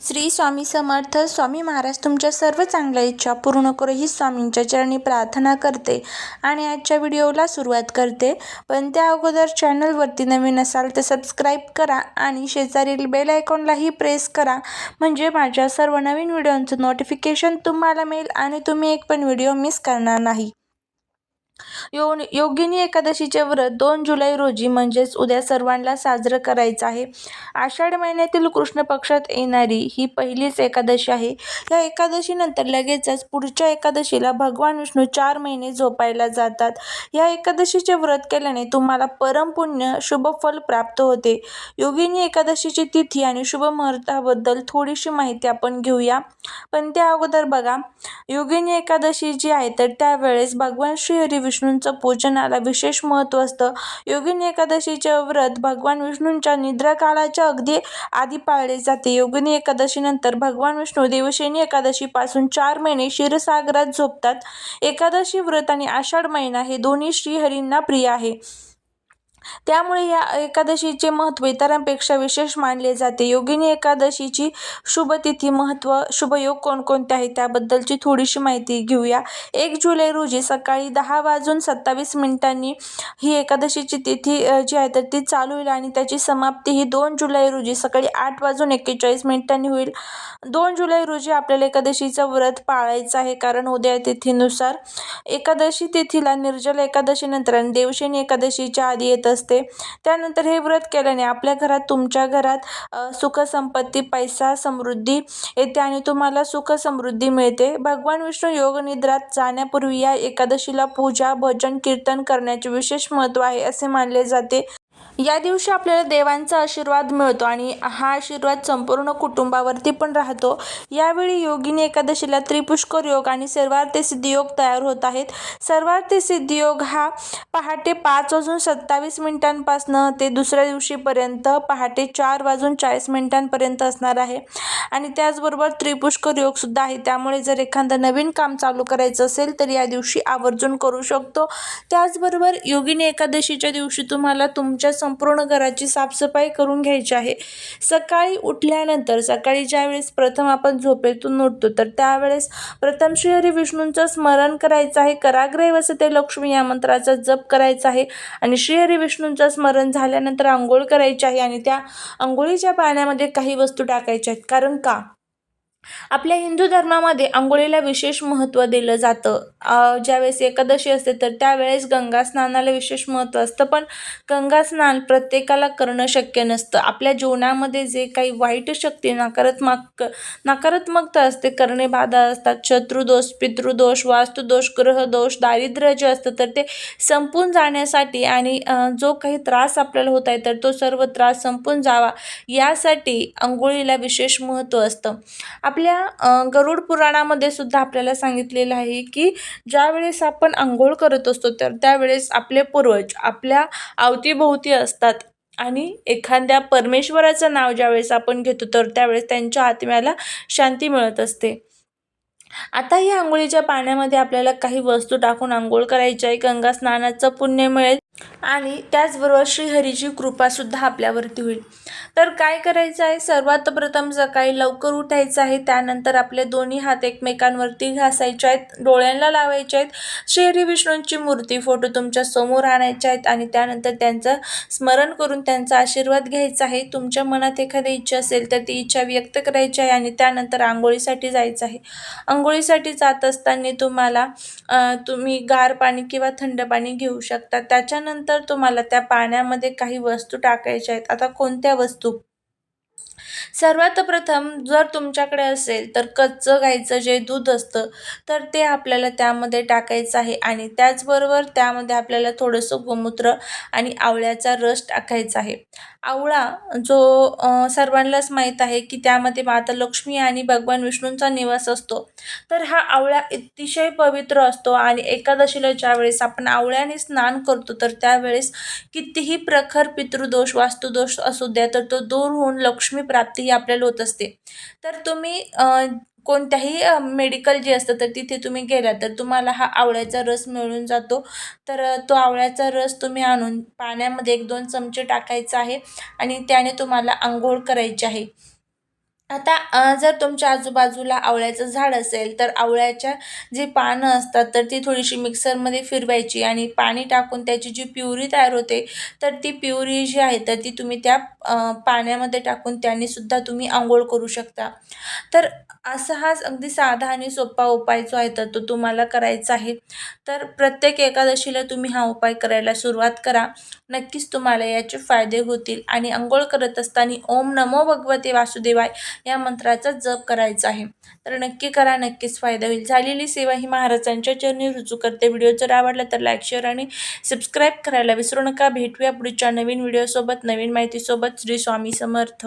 श्री स्वामी समर्थ स्वामी महाराज तुमच्या सर्व चांगल्या इच्छा पूर्ण करू ही स्वामींच्या चरणी प्रार्थना करते आणि आजच्या व्हिडिओला सुरुवात करते. पण त्या अगोदर चॅनलवरती नवीन असाल तर सबस्क्राईब करा आणि शेजारील बेल आयकॉनलाही प्रेस करा. म्हणजे माझ्या सर्व नवीन व्हिडिओंचं नोटिफिकेशन तुम्हाला मिळेल आणि तुम्ही एक पण व्हिडिओ मिस करणार नाही. यो योगिनी एकादशीचे व्रत दोन जुलै रोजी म्हणजेच उद्या सर्वांना साजरं करायचं आहे. आषाढ महिन्यातील कृष्ण पक्षात येणारी ही पहिलीच एकादशी आहे. या एकादशीनंतर लगेचच पुढच्या एकादशीला भगवान विष्णू चार महिने झोपायला जातात. या एकादशीचे व्रत केल्याने तुम्हाला परमपुण्य शुभफल प्राप्त होते. योगिनी एकादशीची तिथी आणि शुभ मुहूर्ताबद्दल थोडीशी माहिती आपण घेऊया. पण त्या अगोदर बघा योगिनी एकादशी जी आहे तर त्यावेळेस भगवान श्रीहरी विष्णूंचं पूजनाला विशेष महत्त्व असतं. योगिनी एकादशीचे व्रत भगवान विष्णूंच्या निद्रा काळाच्या अगदी आधी पाळले जाते. योगिनी एकादशीनंतर भगवान विष्णू देवशेनी एकादशीपासून चार महिने क्षीरसागरात झोपतात. एकादशी व्रत आणि आषाढ महिना हे दोन्ही श्रीहरींना प्रिय आहे. त्यामुळे या एकादशीचे महत्त्व इतरांपेक्षा विशेष मानले जाते. योगिनी एकादशीची शुभतिथी महत्त्व शुभयोग कोणकोणते आहे त्याबद्दलची थोडीशी माहिती घेऊया. एक जुलै रोजी सकाळी दहा वाजून सत्तावीस मिनिटांनी ही एकादशीची तिथी जी आहे तर ती चालू होईल आणि त्याची समाप्ती ही दोन जुलै रोजी सकाळी आठ वाजून एक्केचाळीस मिनिटांनी होईल. दोन जुलै रोजी आपल्याला एकादशीचं व्रत पाळायचं आहे कारण उद्या तिथीनुसार एकादशी तिथीला निर्जल एकादशीनंतर आणि देवशेनी एकादशीच्या आधी येत असते. त्यानंतर हे व्रत केल्याने आपल्या घरात तुमच्या घरात सुखसंपत्ती पैसा समृद्धी येते आणि तुम्हाला सुख समृद्धी मिळते. भगवान विष्णू योगनिद्रात जाण्यापूर्वी या एकादशीला पूजा भजन कीर्तन करण्याचे विशेष महत्त्व आहे असे मानले जाते. या दिवशी आपल्याला देवांचा आशीर्वाद मिळतो आणि हा आशीर्वाद संपूर्ण कुटुंबावरती पण राहतो. यावेळी योगिनी एकादशीला त्रिपुष्कर योग आणि सर्वार्थ सिद्धियोग तयार होत आहेत. सर्वार्थ सिद्धियोग हा पहाटे पाच वाजून सत्तावीस मिनिटांपासनं ते दुसऱ्या दिवशीपर्यंत पहाटे चार वाजून चाळीस मिनिटांपर्यंत असणार आहे. आणि त्याचबरोबर त्रिपुष्कर योगसुद्धा आहे. त्यामुळे जर एखादं नवीन काम चालू करायचं असेल तर या दिवशी आवर्जून करू शकतो. त्याचबरोबर योगिनी एकादशीच्या दिवशी तुम्हाला तुमच्या संपूर्ण घराची साफसफाई करून घ्यायची आहे. सकाळी उठल्यानंतर सकाळी ज्यावेळेस प्रथम आपण झोपेतून उठतो तर त्यावेळेस प्रथम श्रीहरी विष्णूंचं स्मरण करायचं आहे. कराग्रह वसते लक्ष्मी या मंत्राचा जप करायचा आहे आणि श्रीहरी विष्णूंचं स्मरण झाल्यानंतर आंघोळ करायची आहे आणि त्या आंघोळीच्या पाण्यामध्ये काही वस्तू टाकायच्या आहेत. कारण का? आपल्या हिंदू धर्मामध्ये आंघोळीला विशेष महत्त्व दिलं जातं. ज्यावेळेस एकादशी असते तर त्यावेळेस गंगा स्नानाला विशेष महत्त्व असतं. पण गंगा स्नान प्रत्येकाला करणं शक्य नसतं. आपल्या जीवनामध्ये जे काही वाईट शक्ती नकारात्मक नकारात्मकता असते करणे बाधा असतात शत्रुदोष पितृदोष वास्तुदोष ग्रहदोष दारिद्र्य जे असतं तर ते संपून जाण्यासाठी आणि जो काही त्रास आपल्याला होत आहे तर तो सर्व त्रास संपून जावा यासाठी आंघोळीला विशेष महत्त्व असतं. आपल्या गरुड पुराणामध्ये सुद्धा आपल्याला सांगितलेलं आहे की ज्यावेळेस आपण आंघोळ करत असतो तर त्यावेळेस आपले पूर्वज आपल्या अवतीभोवती असतात. आणि एखाद्या परमेश्वराचं नाव ज्यावेळेस आपण घेतो तर त्यावेळेस त्यांच्या आत्म्याला शांती मिळत असते. आता या आंघोळीच्या पाण्यामध्ये आपल्याला काही वस्तू टाकून आंघोळ करायची आहे. गंगा स्नानाचं पुण्य मिळेल. आणि त्याचबरोबर श्रीहरीची कृपासुद्धा आपल्यावरती होईल. तर काय करायचं आहे? सर्वात प्रथम सकाळी लवकर उठायचं आहे. त्यानंतर आपले दोन्ही हात एकमेकांवरती घासायचे आहेत डोळ्यांना लावायचे आहेत. श्रीहरी विष्णूंची मूर्ती फोटो तुमच्यासमोर आणायचे आहेत आणि त्यानंतर त्यांचं स्मरण करून त्यांचा आशीर्वाद घ्यायचा आहे. तुमच्या मनात एखादी इच्छा असेल तर ती इच्छा व्यक्त करायची आहे आणि त्यानंतर आंघोळीसाठी जायचं आहे. आंघोळीसाठी जात असताना तुम्हाला तुम्ही गार पाणी किंवा थंड पाणी घेऊ शकता. त्याच्यानंतर तुम्हाला त्या पाण्यामध्ये काही वस्तू टाकायच्या आहेत. आता कोणत्या वस्तू? सर्वात प्रथम जर तुमच्याकडे असेल तर कच्चं गाईचं जे दूध असतं तर ते आपल्याला त्यामध्ये टाकायचं आहे आणि त्याचबरोबर त्यामध्ये आपल्याला थोडंसं गोमूत्र आणि आवळ्याचा रस टाकायचा आहे. आवळा जो सर्वांनाच माहीत आहे की त्यामध्ये माता लक्ष्मी आणि भगवान विष्णूंचा निवास असतो. तर हा आवळा अतिशय पवित्र असतो आणि एकादशीला ज्यावेळेस आपण आवळ्याने स्नान करतो तर त्यावेळेस कितीही प्रखर पितृदोष वास्तुदोष असू द्या तर तो दूर होऊन लक्ष्मी प्राप्ती ही आपल्याला होत असते. तर तुम्ही कोणत्याही मेडिकल जे असतं तर तिथे तुम्ही गेला तर तुम्हाला हा आवळ्याचा रस मिळून जातो. तर तो आवळ्याचा रस तुम्ही आणून पाण्यामध्ये एक दोन चमचे टाकायचा आहे आणि त्याने तुम्हाला आंघोळ करायची आहे. आता जर तुमच्या आजूबाजूला आवळ्याचं झाड असेल तर आवळ्याच्या जी पानं असतात तर ती थोडीशी मिक्सरमध्ये फिरवायची आणि पाणी टाकून त्याची जी प्युरी तयार होते तर ती प्युरी जी आहे तर ती तुम्ही त्या पाण्यामध्ये टाकून त्यानेसुद्धा तुम्ही आंघोळ करू शकता. तर असा हाच अगदी साधा आणि सोपा उपाय जो आहे तर तो तुम्हाला करायचा आहे. तर प्रत्येक एकादशीला तुम्ही हा उपाय करायला सुरुवात करा. नक्कीच तुम्हाला याचे फायदे होतील. आणि आंघोळ करत असताना ओम नमो भगवते वासुदेवाय. या मंत्राचा जप करायचा आहे. तर नक्की करा नक्कीच फायदा होईल. झालेली सेवा ही महाराजांच्या चरणी रुजू करते. व्हिडिओ जर आवडला तर लाईक शेअर आणि सबस्क्राईब करायला विसरू नका. भेटूया पुढच्या नवीन व्हिडिओसोबत नवीन माहितीसोबत. श्री स्वामी समर्थ.